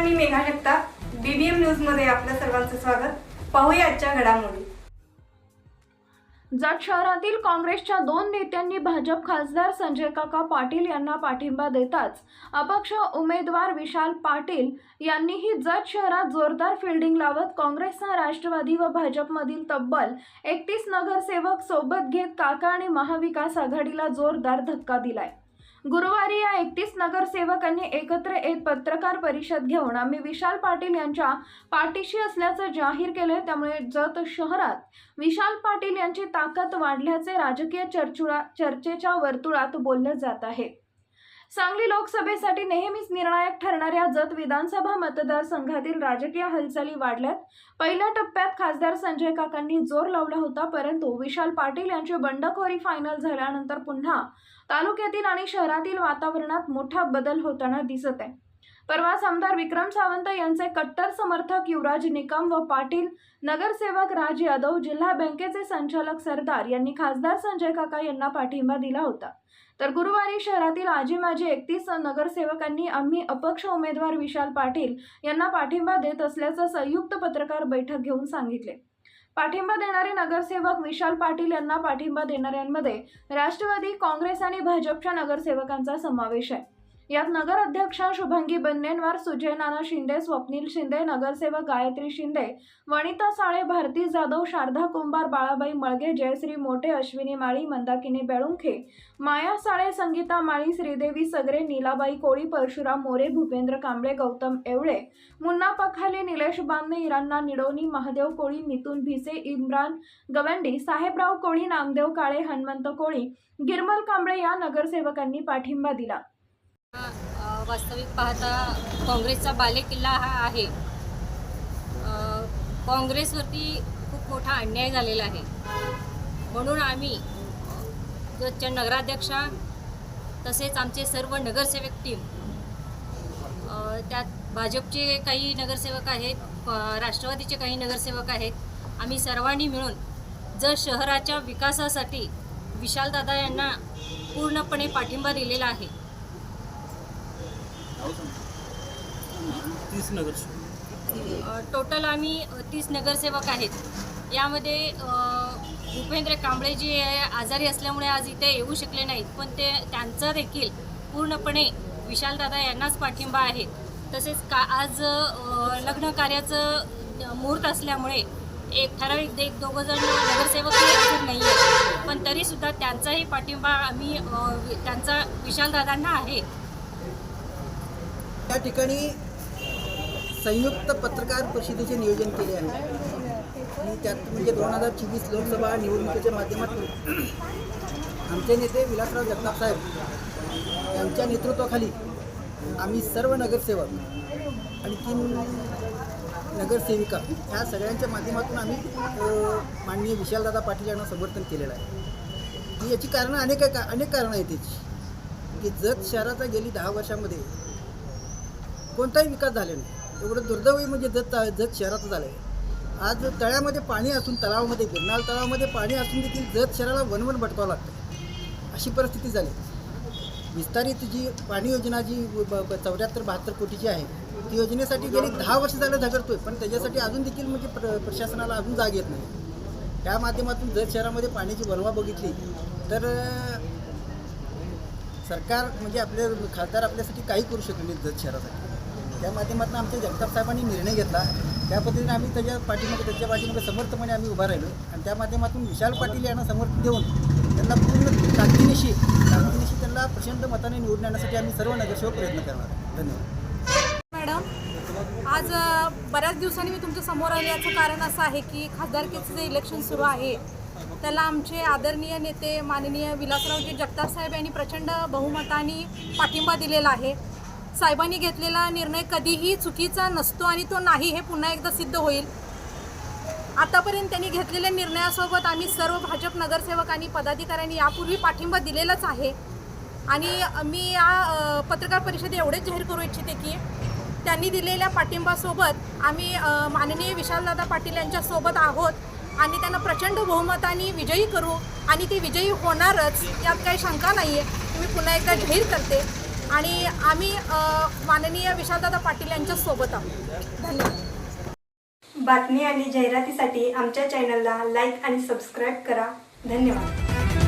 मी Megha Jagtap. BBM न्यूजमध्ये आपलं सर्वांचं स्वागत. पाहूया आजच्या घडामोडी. जत शहरातील काँग्रेसच्या दोन नेत्यांनी भाजप खासदार संजय काका पाटील यांना पाठिंबा देताच अपक्ष उमेदवार विशाल पाटील यांनीही जत शहरात जोरदार फिल्डिंग लावत काँग्रेसचा राष्ट्रवादी व भाजपमधील तब्बल एकतीस नगरसेवक सोबत घेत काका आणि महाविकास आघाडीला जोरदार धक्का दिलाय. गुरुवारी या एकतीस नगरसेवकांनी एकत्र येत पत्रकार परिषद घेऊन आम्ही विशाल पाटील यांच्या पाठीशी असल्याचं जाहीर केले त्यामुळे जत शहरात विशाल पाटील यांची ताकद वाढल्याचे राजकीय चर्चुळा चर्चेच्या वर्तुळात बोलले जात आहे. सांगली लोकसभेसाठी नेहमीच निर्णायक ठरणाऱ्या जत विधानसभा मतदारसंघातील राजकीय हालचाली वाढल्यात. पहिल्या टप्प्यात खासदार संजय काकांनी जोर लावला होता परंतु विशाल पाटील यांची बंडखोरी फायनल झाल्यानंतर पुन्हा तालुक्यातील आणि शहरातील वातावरणात मोठा बदल होताना दिसत आहे. परवाच आमदार विक्रम सावंत यांचे कट्टर समर्थक युवराज निकम व पाटील नगरसेवक राज यादव जिल्हा बँकेचे संचालक सरदार यांनी खासदार संजय काका यांना पाठिंबा दिला होता. तर गुरुवारी शहरातील आजी माजी एकतीस नगरसेवकांनी आम्ही अपक्ष उमेदवार विशाल पाटील यांना पाठिंबा देत असल्याचं संयुक्त पत्रकार बैठक घेऊन सांगितले. पाठिंबा देणारे नगरसेवक विशाल पाटील यांना पाठिंबा देणाऱ्यांमध्ये राष्ट्रवादी काँग्रेस आणि भाजपच्या नगरसेवकांचा समावेश आहे. यात नगर अध्यक्षा शुभंगी बन्नेनवार सुजय नाना शिंदे स्वप्नील शिंदे नगरसेवक गायत्री शिंदे वनिता साळे भारती जाधव शारदा कुंभार बाळाबाई मळगे जयश्री मोठे अश्विनी माळी मंदाकिनी बेळुंखे माया साळे संगीता माळी श्रीदेवी सगरे नीलाबाई कोळी परशुराम मोरे भूपेंद्र कांबळे गौतम एवळे मुन्ना पखाले निलेश बामणे इरान्ना निडोनी महादेव कोळी मिथुन भिसे इम्रान गवंडी साहेबराव कोळी नामदेव काळे हनुमंत कोळी गिरमल कांबळे या नगरसेवकांनी पाठिंबा दिला. वास्तविक पाहता काँग्रेसचा बालेकिल्ला हा आहे. काँग्रेसवरती खूप मोठा अन्याय झालेला आहे. म्हणून आम्ही जच्या नगराध्यक्षा तसेच आमचे सर्व नगरसेवक टीम त्यात भाजपचे काही नगरसेवक आहेत राष्ट्रवादीचे काही नगरसेवक आहेत. आम्ही सर्वांनी मिळून जर शहराच्या विकासासाठी विशालदादा यांना पूर्णपणे पाठिंबा दिलेला आहे तीस नगर टोटल आम्ही तीस नगरसेवक आहेत. यामध्ये भूपेंद्र कांबळे जी आजारी असल्यामुळे आज इथे येऊ शकले नाहीत. पण ते त्यांचा देखील पूर्णपणे विशालदादा यांनाच पाठिंबा आहे. तसेच का आज लग्न कार्याचं मुहूर्त असल्यामुळे एक ठराविक एक दोघं जण नगरसेवक नाही आहेत पण तरीसुद्धा त्यांचाही पाठिंबा आम्ही त्यांचा विशालदादांना आहे. त्या ठिकाणी संयुक्त पत्रकार परिषदेचे नियोजन केले आहे. आणि त्यात म्हणजे दोन हजार चोवीस लोकसभा निवडणुकीच्या माध्यमातून आमचे नेते विलासराव जगताप साहेब यांच्या नेतृत्वाखाली आम्ही सर्व नगरसेवक आणखी नगरसेविका ह्या सगळ्यांच्या माध्यमातून आम्ही माननीय विशालदादा पाटील यांना समर्थन केलेलं आहे. याची कारणं अनेक का अनेक कारणं आहेत त्याची की जत शहराचा गेली दहा वर्षामध्ये कोणताही विकास झाले नाही. एवढं दुर्दैवी म्हणजे जत जत शहराचं झालं आहे. आज तळ्यामध्ये पाणी असून तलावामध्ये गिरणार तलावामध्ये पाणी असून देखील जत शहराला वनवन भटकावं लागतं अशी परिस्थिती झाली. विस्तारित जी पाणी योजना जी चौऱ्याहत्तर बहात्तर कोटीची आहे ती योजनेसाठी गेली दहा वर्ष झालं झगडतोय पण त्याच्यासाठी अजून देखील म्हणजे प्र प्रशासनाला अजून जाग येत नाही. त्या माध्यमातून जत शहरामध्ये पाण्याची वनवा बघितली तर सरकार म्हणजे आपले खासदार आपल्यासाठी काही करू शकले नाही जत शहरासाठी. त्या माध्यमातून आमच्या जगताप साहेबांनी निर्णय घेतला. त्या पद्धतीने आम्ही त्याच्या पाठीमागे त्याच्या पाठीमागे समर्थपणे आम्ही उभा राहिलो. आणि त्या माध्यमातून विशाल पाटील यांना समर्थन देऊन त्यांना पूर्ण ताकदीनिशी ताकदीनिशी त्यांना प्रचंड मताने निवडून आणण्यासाठी आम्ही सर्व नगरसेवक प्रयत्न करणार धन्यवाद. मॅडम आज बऱ्याच दिवसांनी मी तुमच्यासमोर आले. याचं कारण असं आहे की खासदारकीचं जे इलेक्शन सुरू आहे त्याला आमचे आदरणीय नेते माननीय विलासरावजी जगताप साहेब यांनी प्रचंड बहुमताने पाठिंबा दिलेला आहे. साहेबांनी घेतलेला निर्णय कधीही चुकीचा नसतो आणि तो नाही हे पुन्हा एकदा सिद्ध होईल. आतापर्यंत त्यांनी घेतलेल्या निर्णयासोबत आम्ही सर्व भाजप नगरसेवक आणि पदाधिकाऱ्यांनी यापूर्वी पाठिंबा दिलेलाच आहे. आणि मी या पत्रकार परिषद एवढेच जाहीर करू इच्छिते की त्यांनी दिलेल्या पाठिंबासोबत आम्ही माननीय विशालदादा पाटील यांच्यासोबत आहोत आणि त्यांना प्रचंड बहुमताने विजयी करू आणि ते विजयी होणारच यात काही शंका नाही आहे मी पुन्हा एकदा जाहीर करते. आणि आम्ही माननीय विशालदादा पाटील यांच्या सोबत आहोत. धन्यवाद. बातमी आणि जाहिरातीसाठी आमच्या चॅनलला लाईक आणि सबस्क्राईब करा. धन्यवाद.